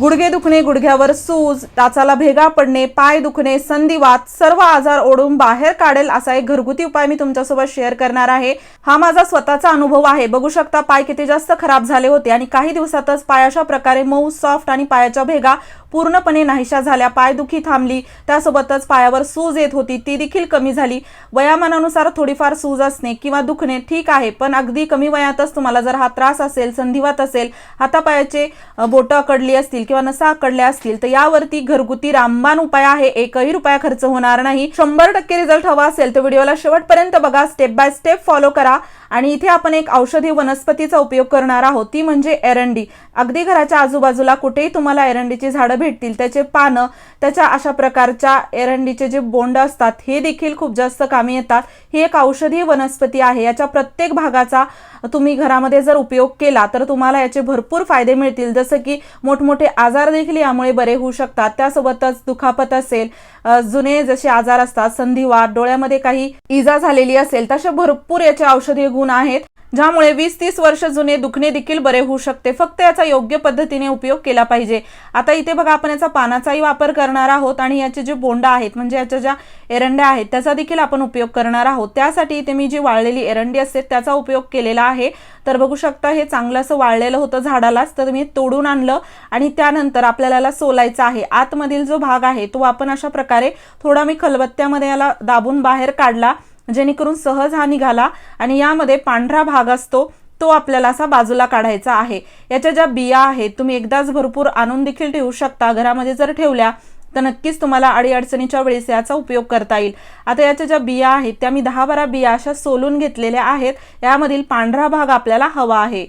गुडघे दुखणे गुडघ्यावर सूज टाचाला भेगा पडणे पाय दुखणे संधिवात सर्व आजार ओढून बाहेर काढेल असा एक घरगुती उपाय मी तुमच्यासोबत शेअर करणार आहे. हा माझा स्वतःचा अनुभव आहे. बघू शकता पाय किती जास्त खराब झाले होते आणि काही दिवसातच पाय अशा प्रकारे मऊ सॉफ्ट आणि पायाच्या भेगा पूर्णपणे नाहीशा झाल्या. पायदुखी थांबली. त्यासोबतच पायावर सूज येत होती. ती देखील कमी झाली. वयामानानुसार थोडीफार सूज असणे किंवा दुखणे ठीक आहे पण अगदी कमी वयातच तुम्हाला जर हा त्रास असेल संधिवात असेल हातापायाचे बोटं अकडली असतील किंवा नसा अकडल्या असतील तर यावरती घरगुती रामबाण उपाय आहे. एकही रुपया खर्च होणार नाही. शंभर टक्के रिझल्ट हवा असेल तर व्हिडिओला शेवटपर्यंत बघा. स्टेप बाय स्टेप फॉलो करा. आणि इथे आपण एक औषधी वनस्पतीचा उपयोग करणार आहोत. ती म्हणजे एरंडी. अगदी घराच्या आजूबाजूला कुठेही तुम्हाला एरंडीची झाडं भेटतील त्याचे पानं त्याच्या अशा प्रकारच्या एरंडीचे जे बोंड असतात हे देखील खूप जास्त कामी येतात. ही एक औषधी वनस्पती आहे. याच्या प्रत्येक भागाचा तुम्ही घरामध्ये जर उपयोग केला तर तुम्हाला याचे भरपूर फायदे मिळतील. जसं की मोठमोठे आजार देखील यामुळे बरे होऊ शकतात. त्यासोबतच दुखापत असेल जुने जसे आजार असतात संधिवात डोळ्यामध्ये काही इजा झालेली असेल तसे भरपूर याचे औषधीय गुण आहेत ज्यामुळे वीस तीस वर्ष जुने दुखणे देखील बरे होऊ शकते. फक्त याचा योग्य पद्धतीने उपयोग केला पाहिजे. आता इथे बघा आपण याचा पानाचाही वापर करणार आहोत आणि याचे जे बोंड आहेत म्हणजे याच्या ज्या एरंड्या आहेत त्याचा देखील आपण उपयोग करणार आहोत. त्यासाठी इथे मी जी वाळलेली एरंडी असते त्याचा उपयोग केलेला आहे. तर बघू शकता हे चांगलं असं वाळलेलं होतं झाडालाच तर मी तोडून आणलं आणि त्यानंतर आपल्याला सोलायचं आहे. आतमधील जो भाग आहे तो आपण अशा प्रकारे थोडा मी खलबत्त्यामध्ये याला दाबून बाहेर काढला जेणेकरून सहज हा निघाला आणि यामध्ये पांढरा भाग असतो तो आपल्याला असा बाजूला काढायचा आहे. याच्या ज्या बिया आहेत तुम्ही एकदाच भरपूर आणून देखील ठेवू शकता. घरामध्ये जर ठेवल्या तर नक्कीच तुम्हाला अडीअडचणीच्या वेळेस याचा उपयोग करता येईल. आता याच्या ज्या बिया आहेत त्या मी दहा बारा बिया अशा सोलून घेतलेल्या आहेत. यामधील पांढरा भाग आपल्याला हवा आहे.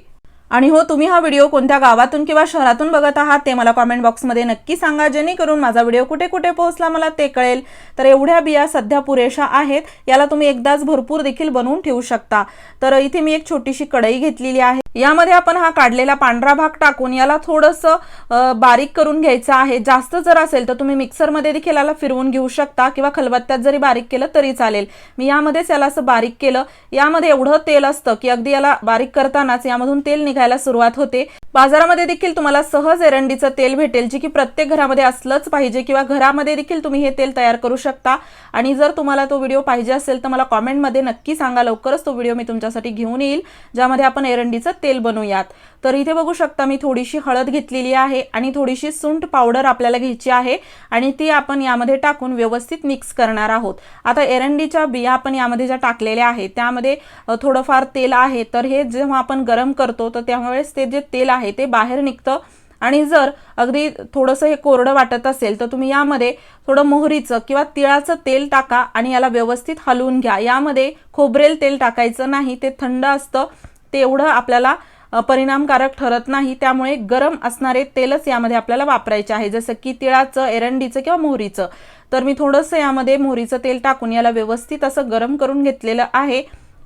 आणि हो तुम्ही हा व्हिडिओ कोणत्या गावातून किंवा शहरातून बघत आहात ते मला कॉमेंट बॉक्समध्ये नक्की सांगा. जेणेकरून माझा व्हिडिओ कुठे कुठे पोहोचला मला ते कळेल. तर एवढ्या बिया सध्या पुरेशा आहेत. याला तुम्ही एकदाच भरपूर देखील बनवून ठेवू शकता. तर इथे मी एक छोटीशी कढई घेतलेली आहे. यामध्ये आपण हा काढलेला पांढरा भाग टाकून याला थोडंसं बारीक करून घ्यायचं आहे. जास्त जर असेल तर तुम्ही मिक्सरमध्ये देखील याला फिरवून घेऊ शकता किंवा खलबत्त्यात जरी बारीक केलं तरी चालेल. मी यामध्येच याला असं बारीक केलं. यामध्ये एवढं तेल असतं की अगदी याला बारीक करतानाच यामधून तेल निघायला सुरुवात होते. बाजारामध्ये देखील तुम्हाला सहज एरंडीचं तेल भेटेल जे की प्रत्येक घरामध्ये असलंच पाहिजे किंवा घरामध्ये देखील तुम्ही हे तेल तयार करू शकता. आणि जर तुम्हाला तो व्हिडिओ पाहिजे असेल तर मला कॉमेंटमध्ये नक्की सांगा. लवकरच तो व्हिडिओ मी तुमच्यासाठी घेऊन येईल ज्यामध्ये आपण एरंडीचं तेल बनवूयात. तर इथे बघू शकता मी थोडीशी हळद घेतलेली आहे आणि थोडीशी सुंठ पावडर आपल्याला घ्यायची आहे आणि ती आपण यामध्ये टाकून व्यवस्थित मिक्स करणार आहोत. आता एरंडीच्या बिया आपण यामध्ये ज्या टाकलेल्या आहेत त्यामध्ये थोडंफार तेल आहे. तर हे जेव्हा आपण गरम करतो तर त्यावेळेस ते जे तेल आहे ते बाहेर निघतं. आणि जर अगदी थोडंसं हे कोरडं वाटत असेल तर तुम्ही यामध्ये थोडं मोहरीचं किंवा तिळाचं तेल टाका आणि याला व्यवस्थित हलवून घ्या. यामध्ये खोबरेल तेल टाकायचं नाही ते थंड असतं. तेवढं आपल्याला परिणामकारक ठरत नाही त्यामुळे गरम असणारे तेलच यामध्ये आपल्याला वापरायचे आहे. जसं की तिळाचं एरंडीचं किंवा मोहरीचं. तर मी थोडंसं यामध्ये मोहरीचं तेल टाकून याला व्यवस्थित असं गरम करून घेतलेलं आहे.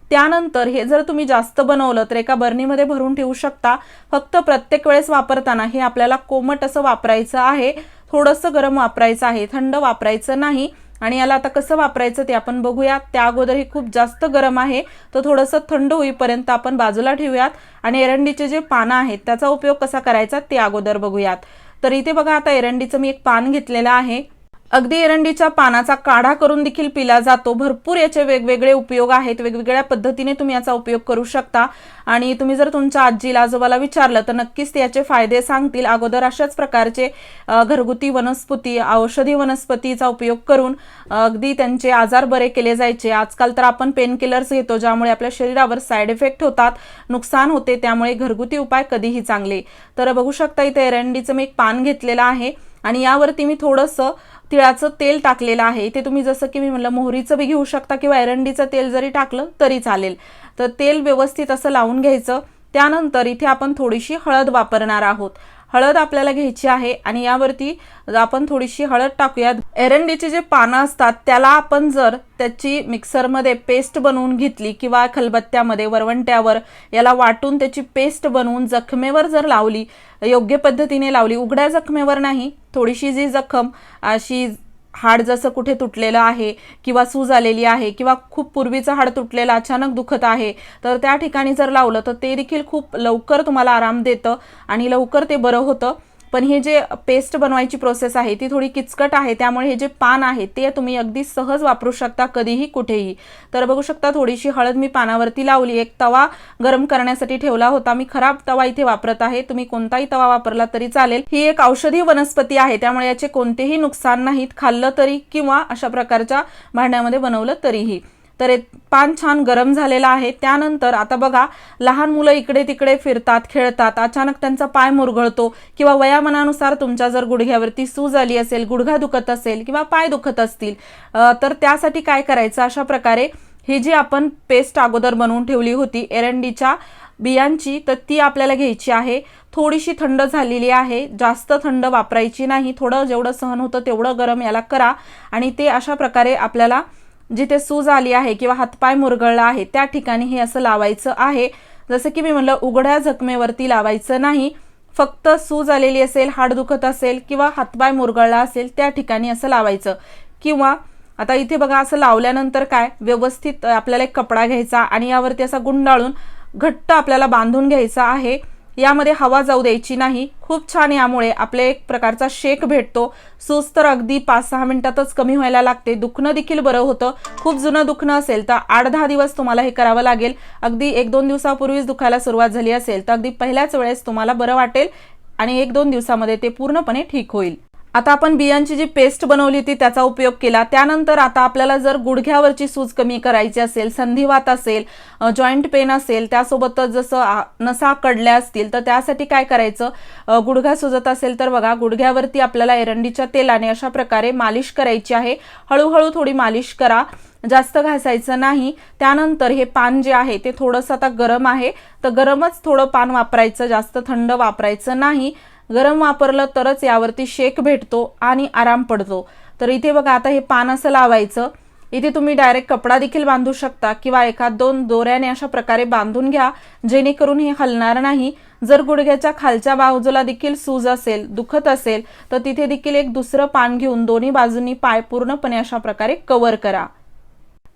त्यानंतर हे जर तुम्ही जास्त बनवलं तर एका बर्नीमध्ये भरून ठेवू शकता. फक्त प्रत्येक वेळेस वापरताना हे आपल्याला कोमट असं वापरायचं आहे. थोडंसं गरम वापरायचं आहे. थंड वापरायचं नाही. आणि याला आता कसं वापरायचं ते आपण बघूयात त्या अगोदर हे खूप जास्त गरम आहे. तर थोडंसं थंड होईपर्यंत आपण बाजूला ठेवूयात. आणि एरंडीचे जे पानं आहेत त्याचा उपयोग कसा करायचा ते अगोदर बघूयात. तर इथे बघा आता एरंडीचं मी एक पान घेतलेलं आहे. अगदी एरंडीच्या पानाचा काढा करून देखील पिला जातो. भरपूर याचे वेगवेगळे उपयोग आहेत. वेगवेगळ्या पद्धतीने तुम्ही याचा उपयोग करू शकता. आणि तुम्ही जर तुमच्या आजीला आजोबाला विचारलं तर नक्कीच ते याचे फायदे सांगतील. अगोदर अशाच प्रकारचे घरगुती वनस्पती औषधी वनस्पतीचा उपयोग करून अगदी त्यांचे आजार बरे केले जायचे. आजकाल तर आपण पेन किलर्स घेतो ज्यामुळे आपल्या शरीरावर साईड इफेक्ट होतात नुकसान होते त्यामुळे घरगुती उपाय कधीही चांगले. तर बघू शकता इथे एरंडीचं मी एक पान घेतलेलं आहे. आणि यावरती मी थोडंसं तिळाचं तेल टाकलेलं आहे. ते तुम्ही जसं की मी म्हणलं मोहरीचं बी घेऊ शकता किंवा एरंडीचं तेल जरी टाकलं तरी चालेल. तर तेल व्यवस्थित असं लावून घ्यायचं. त्यानंतर इथे आपण थोडीशी हळद वापरणार आहोत. हळद आपल्याला घ्यायची आहे आणि यावरती आपण थोडीशी हळद टाकूयात. एरंडीची जे पानं असतात त्याला आपण जर त्याची मिक्सरमध्ये पेस्ट बनवून घेतली किंवा खलबत्त्यामध्ये वरवंट्यावर याला वाटून त्याची पेस्ट बनवून जखमेवर जर लावली योग्य पद्धतीने लावली उघड्या जखमेवर नाही थोडीशी जी जखम अशी हाड जसं कुठे तुटलेलं आहे किंवा सूज आलेली आहे किंवा खूप पूर्वीचं हाड तुटलेलं अचानक दुखत आहे तर त्या ठिकाणी जर लावलं तर ते देखील खूप लवकर तुम्हाला आराम देतं आणि लवकर ते बरं होतं. पण हे जे पेस्ट बनवायची प्रोसेस आहे ती थोडी किचकट आहे त्यामुळे हे जे पान आहे ते तुम्ही अगदी सहज वापरू शकता कधीही कुठेही. तर बघू शकता थोडीशी हळद मी पानावरती लावली. एक तवा गरम करण्यासाठी ठेवला होता. मी खराब तवा इथे वापरत आहे. तुम्ही कोणताही तवा वापरला तरी चालेल. ही एक औषधी वनस्पती आहे. त्यामुळे याचे कोणतेही नुकसान नाहीत. खाल्लं तरी किंवा अशा प्रकारच्या भांड्यामध्ये बनवलं तरीही. तर पान छान गरम झालेला आहे. त्यानंतर आता बघा लहान मुलं इकडे तिकडे फिरतात खेळतात. अचानक त्यांचा पाय मुरगळतो किंवा वयामानानुसार तुमच्या जर गुडघ्यावरती सूज आली असेल गुडघा दुखत असेल किंवा पाय दुखत असतील तर त्यासाठी काय करायचं? अशा प्रकारे ही जी आपण पेस्ट अगोदर बनवून ठेवली होती एरंडीच्या बियांची तर ती आपल्याला घ्यायची आहे. थोडीशी थंड झालेली आहे. जास्त थंड वापरायची नाही. थोडं जेवढं सहन होतं तेवढं गरम याला करा आणि ते अशा प्रकारे आपल्याला जिथे सूज आली आहे किंवा हातपाय मुरगळला आहे त्या ठिकाणी हे असं लावायचं आहे. जसं की मी म्हणलं उघड्या जखमेवरती लावायचं नाही. फक्त सूज आलेली असेल हाड दुखत असेल किंवा हातपाय मुरगळला असेल त्या ठिकाणी असं लावायचं. किंवा आता इथे बघा असं लावल्यानंतर काय व्यवस्थित आपल्याला एक कपडा घ्यायचा आणि यावरती असा गुंडाळून घट्ट आपल्याला बांधून घ्यायचा आहे. यामध्ये हवा जाऊ द्यायची नाही. खूप छान यामुळे आपले एक प्रकारचा शेक भेटतो. सूज तर अगदी पाच सहा मिनिटातच कमी व्हायला लागते. दुखणं देखील बरं होतं. खूप जुनं दुखणं असेल तर आठ दहा दिवस तुम्हाला हे करावं लागेल. अगदी एक दोन दिवसापूर्वीच दुखायला सुरुवात झाली असेल तर अगदी पहिल्याच वेळेस तुम्हाला बरं वाटेल आणि एक दोन दिवसामध्ये ते पूर्णपणे ठीक होईल. आता आपण बियांची जी पेस्ट बनवली होती त्याचा उपयोग केला. त्यानंतर आता आपल्याला जर गुडघ्यावरची सूज कमी करायची असेल संधिवात असेल जॉईंट पेन असेल त्यासोबतच जसं नसा कडल्या असतील तर त्यासाठी काय करायचं? गुडघा सुजत असेल तर बघा गुडघ्यावरती आपल्याला एरंडीच्या तेलाने अशा प्रकारे मालिश करायची आहे. हळूहळू थोडी मालिश करा. जास्त घासायचं नाही. त्यानंतर हे पान जे आहे ते थोडंसं आता गरम आहे. तर गरमच थोडं पान वापरायचं जास्त थंड वापरायचं नाही. गरम वापरलं तरच यावरती शेक भेटतो आणि आराम पडतो. तर इथे बघा आता हे पान असं लावायचं. इथे तुम्ही डायरेक्ट कपडा देखील बांधू शकता किंवा एखाद दोन दोऱ्याने अशा प्रकारे बांधून घ्या जेणेकरून हे हलणार नाही. जर गुडघ्याच्या खालच्या बाजूला देखील सूज असेल दुखत असेल तर तिथे देखील एक दुसरं पान घेऊन दोन्ही बाजूंनी पाय पूर्णपणे अशा प्रकारे कव्हर करा.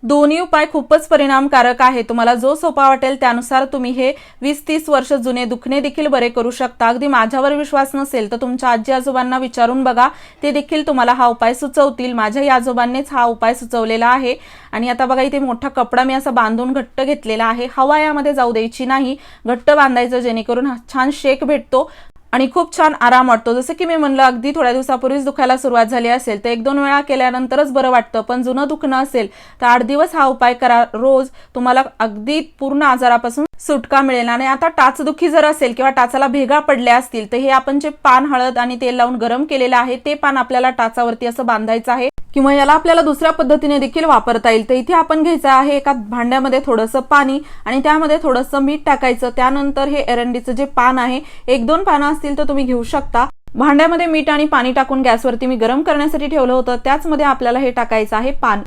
दोन्ही उपाय खूपच परिणामकारक आहे. तुम्हाला जो सोपा वाटेल त्यानुसार तुम्ही हे वीस तीस वर्ष जुने दुखणे देखील बरे करू शकता. अगदी माझ्यावर विश्वास नसेल तर तुमच्या आजी आजोबांना विचारून बघा. ते देखील तुम्हाला हा उपाय सुचवतील. माझ्याही आजोबांनीच हा उपाय सुचवलेला आहे. आणि आता बघा इथे मोठा कपडा मी असा बांधून घट्ट घेतलेला आहे. हवा यामध्ये जाऊ द्यायची नाही. घट्ट बांधायचं जेणेकरून हा छान शेक भेटतो. आणि खूप छान आराम वाटतो. जसं की मी म्हणलं अगदी थोड्या दिवसापूर्वीच दुखायला सुरुवात झाली असेल तर एक दोन वेळा केल्यानंतरच बरं वाटतं. पण जुनं दुखणं असेल तर आठ दिवस हा उपाय करा. रोज तुम्हाला अगदी पूर्ण आजारापासून सुटका मिळेल. आणि आता टाचदुखी जर असेल किंवा टाचाला भेगा पडल्या असतील तर हे आपण जे पान हळद आणि तेल लावून गरम केलेलं आहे ते पान आपल्याला टाचावरती असं बांधायचं आहे. किंवा याला आपल्याला दुसऱ्या पद्धतीने देखील वापरता येईल. तर इथे आपण घ्यायचं आहे एका भांड्यामध्ये थोडंसं पाणी आणि त्यामध्ये थोडंसं मीठ टाकायचं. त्यानंतर हे एरंडीचं जे पान आहे एक दोन पानं असतील तर तुम्ही घेऊ शकता. भांड्यामध्ये मीठ आणि पाणी टाकून गॅसवरती मी गरम करण्यासाठी ठेवलं होतं. त्याचमध्ये आपल्याला हे टाकायचं आहे पान.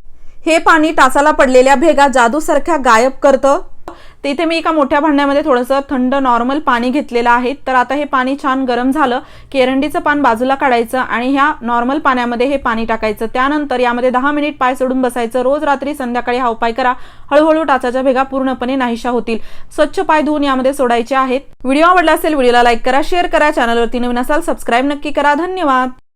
हे पाणी तासाला पडलेल्या भेगा जादूसारख्या गायब करतं. तर इथे मी एका मोठ्या भांड्यामध्ये थोडंसं थंड नॉर्मल पाणी घेतलेलं आहे. तर आता हे पाणी छान गरम झालं. की एरंडीचं पान बाजूला काढायचं आणि ह्या नॉर्मल पाण्यामध्ये हे पाणी टाकायचं. त्यानंतर यामध्ये दहा मिनिट पाय सोडून बसायचं. रोज रात्री संध्याकाळी हा उपाय करा. हळूहळू टाचाच्या भेगा पूर्णपणे नाहीशा होतील. स्वच्छ पाय धुवून यामध्ये सोडायचे आहेत. व्हिडिओ आवडला असेल व्हिडिओला लाईक करा शेअर करा. चॅनलवरती नवीन असाल सबस्क्राईब नक्की करा. धन्यवाद!